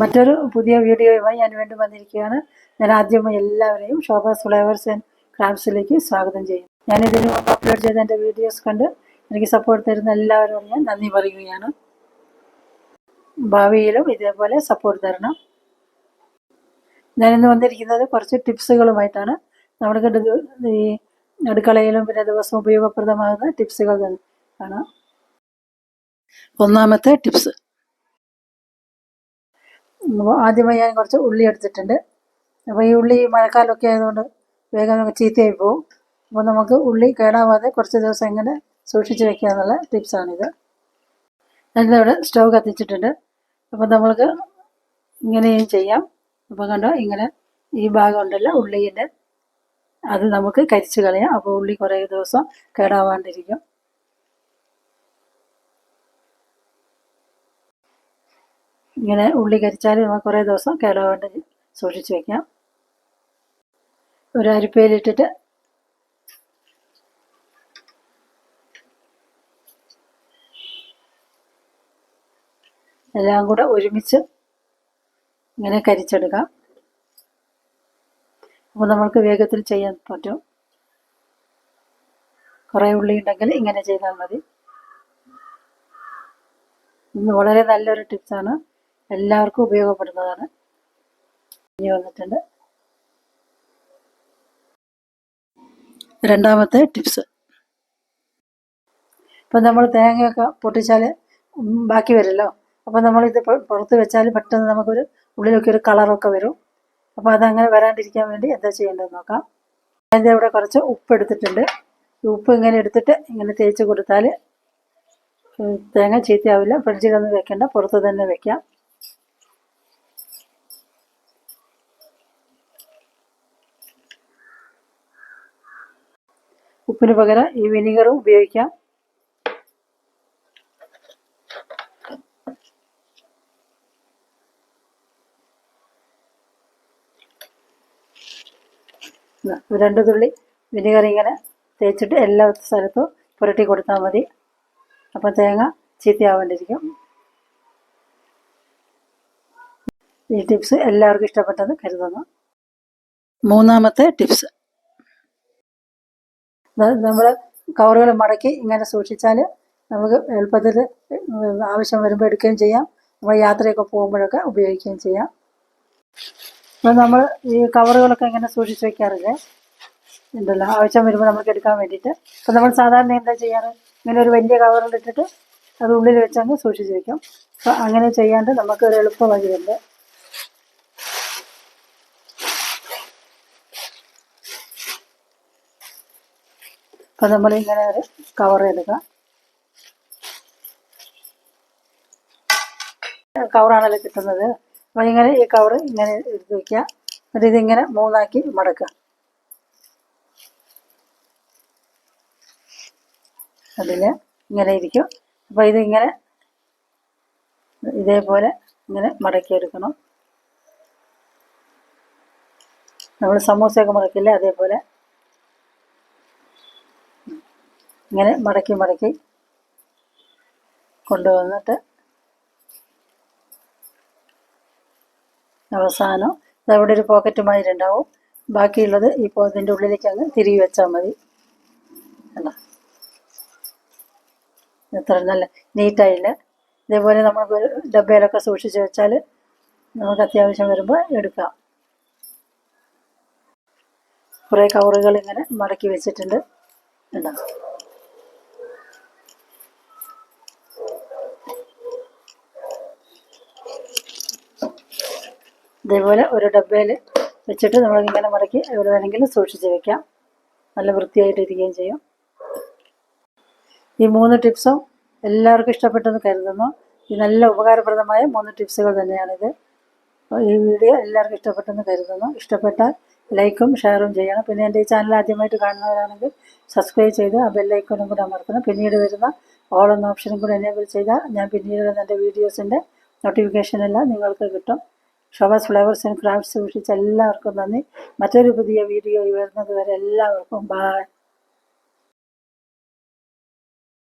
മറ്റൊരു പുതിയ വീഡിയോയുമായി ഞാൻ വീണ്ടും വന്നിരിക്കുകയാണ്. ഞാൻ ആദ്യമായി എല്ലാവരെയും ശോഭാസ് ഫ്ലേവേഴ്സ് ആൻഡ് ക്രാഫ്റ്റ്സിലേക്ക് സ്വാഗതം ചെയ്യും ഞാൻ ഇതിന് മുമ്പ് അപ്ലോഡ് ചെയ്ത എന്റെ വീഡിയോസ് കണ്ട് എനിക്ക് സപ്പോർട്ട് തരുന്ന എല്ലാവരോടും ഞാൻ നന്ദി പറയുകയാണ്. ഭാവിയിലും ഇതേപോലെ സപ്പോർട്ട് തരണം. ഞാനിന്ന് വന്നിരിക്കുന്നത് കുറച്ച് ടിപ്സുകളുമായിട്ടാണ്. നമ്മുടെ ഈ അടുക്കളയിലും പിന്നെ ദിവസം ഉപയോഗപ്രദമാകുന്ന ടിപ്സുകൾ ആണ്. ഒന്നാമത്തെ ടിപ്സ്. ആദ്യമായി ഞാൻ കുറച്ച് ഉള്ളി എടുത്തിട്ടുണ്ട്. അപ്പോൾ ഈ ഉള്ളി മഴക്കാലമൊക്കെ ആയതുകൊണ്ട് വേഗം നമുക്ക് ചീത്തയായി പോകും അപ്പോൾ നമുക്ക് ഉള്ളി കേടാവാതെ കുറച്ച് ദിവസം എങ്ങനെ സൂക്ഷിച്ച് വെക്കുക എന്നുള്ള ടിപ്സാണിത് ഞാനിവിടെ സ്റ്റൗ കത്തിച്ചിട്ടുണ്ട്. അപ്പോൾ നമ്മൾക്ക് ഇങ്ങനെയും ചെയ്യാം. അപ്പോൾ കണ്ടോ ഇങ്ങനെ ഈ ഭാഗം ഉണ്ടല്ലോ ഉള്ളീന്റെ അത് നമുക്ക് കരിച്ച് കളയാം. അപ്പോൾ ഉള്ളി കുറേ ദിവസം കേടാവാണ്ടിരിക്കും. ഇങ്ങനെ ഉള്ളി കരിച്ചാൽ നമുക്ക് കുറേ ദിവസം കേടാവാണ്ട് സൂക്ഷിച്ച് വയ്ക്കാം ഒരു അരിപ്പയിലിട്ടിട്ട് എല്ലാം കൂടെ ഒരുമിച്ച് ഇങ്ങനെ കരിച്ചെടുക്കാം. അപ്പോൾ നമ്മൾക്ക് വേഗത്തിൽ ചെയ്യാൻ പറ്റും. കുറേ ഉള്ളി ഉണ്ടെങ്കിൽ ഇങ്ങനെ ചെയ്താൽ മതി. ഇന്ന് വളരെ നല്ലൊരു ടിപ്സാണ് എല്ലാവർക്കും ഉപയോഗപ്പെടുന്നതാണ്. ഇനി വന്നിട്ടുണ്ട്. രണ്ടാമത്തെ ടിപ്സ്. ഇപ്പം നമ്മൾ തേങ്ങയൊക്കെ പൊട്ടിച്ചാൽ ബാക്കി വരുമല്ലോ. നമ്മൾ നമ്മളിത് പുറത്ത് വെച്ചാൽ പെട്ടെന്ന് നമുക്കൊരു ഉള്ളിലൊക്കെ ഒരു കളറൊക്കെ വരും. അപ്പോൾ അതങ്ങനെ വരാണ്ടിരിക്കാൻ വേണ്ടി എന്താ ചെയ്യേണ്ടത് നോക്കാം. അതിന്റെ ഇവിടെ കുറച്ച് ഉപ്പ് എടുത്തിട്ടുണ്ട്. ഈ ഉപ്പ് ഇങ്ങനെ എടുത്തിട്ട് ഇങ്ങനെ തേച്ച് കൊടുത്താൽ തേങ്ങ ചീത്തയാവില്ല. ഫ്രിഡ്ജിലൊന്നും വെക്കേണ്ട. പുറത്ത് തന്നെ വെക്കാം. ഉപ്പിന് പകരം ഈ വിനീഗറും ഉപയോഗിക്കാം. രണ്ട് തുള്ളി വിനീഗർ ഇങ്ങനെ തേച്ചിട്ട് എല്ലാ സ്ഥലത്തും പുരട്ടി കൊടുത്താൽ മതി. അപ്പം തേങ്ങ ചീത്തയാവേണ്ടിയിരിക്കും ഈ ടിപ്സ് എല്ലാവർക്കും ഇഷ്ടപ്പെട്ടെന്ന് കരുതുന്നു. മൂന്നാമത്തെ ടിപ്സ് നമ്മൾ കവറുകൾ മടക്കി ഇങ്ങനെ സൂക്ഷിച്ചാൽ നമുക്ക് എളുപ്പത്തിൽ ആവശ്യം വരുമ്പോൾ എടുക്കുകയും ചെയ്യാം. നമ്മൾ യാത്രയൊക്കെ പോകുമ്പോഴൊക്കെ ഉപയോഗിക്കുകയും ചെയ്യാം. അപ്പോൾ നമ്മൾ ഈ കവറുകളൊക്കെ ഇങ്ങനെ സൂക്ഷിച്ച് വയ്ക്കാറില്ലേ ഉണ്ടല്ലോ. ആവശ്യം വരുമ്പോൾ നമുക്ക് എടുക്കാൻ വേണ്ടിയിട്ട്. അപ്പോൾ നമ്മൾ സാധാരണ എന്താ ചെയ്യാറ്? ഇങ്ങനെ ഒരു വലിയ കവറിലിട്ടിട്ട് അത് ഉള്ളിൽ വെച്ചങ്ങ് സൂക്ഷിച്ച് വയ്ക്കും അപ്പോൾ അങ്ങനെ ചെയ്യാണ്ട് നമുക്ക് ഒരു എളുപ്പ വഴിയുണ്ട് അപ്പം നമ്മൾ ഇങ്ങനെ ഒരു കവർ ചെയ്തുക കവറാണല്ലോ കിട്ടുന്നത്. അപ്പം ഇങ്ങനെ ഈ കവർ ഇങ്ങനെ എടുത്ത് വയ്ക്കുക എന്നിട്ട് ഇതിങ്ങനെ മൂന്നാക്കി മടക്കുക. അതിൽ ഇങ്ങനെ ഇരിക്കും. അപ്പോൾ ഇതിങ്ങനെ ഇതേപോലെ ഇങ്ങനെ മടക്കിയെടുക്കണം നമ്മൾ സമൂസയൊക്കെ മടക്കില്ലേ അതേപോലെ ഇങ്ങനെ മടക്കി മടക്കി കൊണ്ടുവന്നിട്ട് അവസാനം ഇതവിടെ ഒരു പോക്കറ്റ് മാതിരി ഉണ്ടാവും. ബാക്കിയുള്ളത് ഇപ്പോൾ ഇതിന്റെ ഉള്ളിലേക്ക് അങ്ങ് തിരികെ വെച്ചാൽ മതി. കണ്ടോ? എത്ര നല്ല നീറ്റായില്ല ഇതേപോലെ നമുക്ക് ഒരു ഡബയിലൊക്കെ സൂക്ഷിച്ച് വെച്ചാൽ നമുക്ക് അത്യാവശ്യം വരുമ്പോൾ എടുക്കാം. കുറേ കവറുകൾ ഇങ്ങനെ മടക്കി വെച്ചിട്ടുണ്ട്. ഉണ്ടാവും ഇതേപോലെ ഒരു ഡബ്ബയിൽ വെച്ചിട്ട് നമ്മൾ ഇങ്ങനെ മടക്കി എവിടെ വേണമെങ്കിലും സൂക്ഷിച്ച് വെക്കാം. നല്ല വൃത്തിയായിട്ട് ഇരിക്കുകയും ചെയ്യും. ഈ മൂന്ന് ടിപ്സും എല്ലാവർക്കും ഇഷ്ടപ്പെട്ടെന്ന് കരുതുന്നു. ഈ നല്ല ഉപകാരപ്രദമായ മൂന്ന് ടിപ്സുകൾ തന്നെയാണിത്. ഈ വീഡിയോ എല്ലാവർക്കും ഇഷ്ടപ്പെട്ടെന്ന് കരുതുന്നു. ഇഷ്ടപ്പെട്ടാൽ ലൈക്കും ഷെയറും ചെയ്യണം. പിന്നെ എന്റെ ഈ ചാനൽ ആദ്യമായിട്ട് കാണുന്നവരാണെങ്കിൽ സബ്സ്ക്രൈബ് ചെയ്ത് ആ ബെല്ലൈക്കോണും കൂടെ അമർത്തണം. പിന്നീട് വരുന്ന ഓൾ എന്ന ഓപ്ഷനും കൂടെ എനേബിൾ ചെയ്താൽ ഞാൻ പിന്നീട് എന്റെ വീഡിയോസിന്റെ നോട്ടിഫിക്കേഷൻ എല്ലാം നിങ്ങൾക്ക് കിട്ടും. ഷോബാസ് ഫ്ലവേഴ്സ് ആൻഡ് ക്രാഫ്റ്റ്സ് വീക്ഷിച്ച എല്ലാവർക്കും നന്ദി. മറ്റൊരു പുതിയ വീഡിയോ വരുന്നത് വരെ എല്ലാവർക്കും ബായ്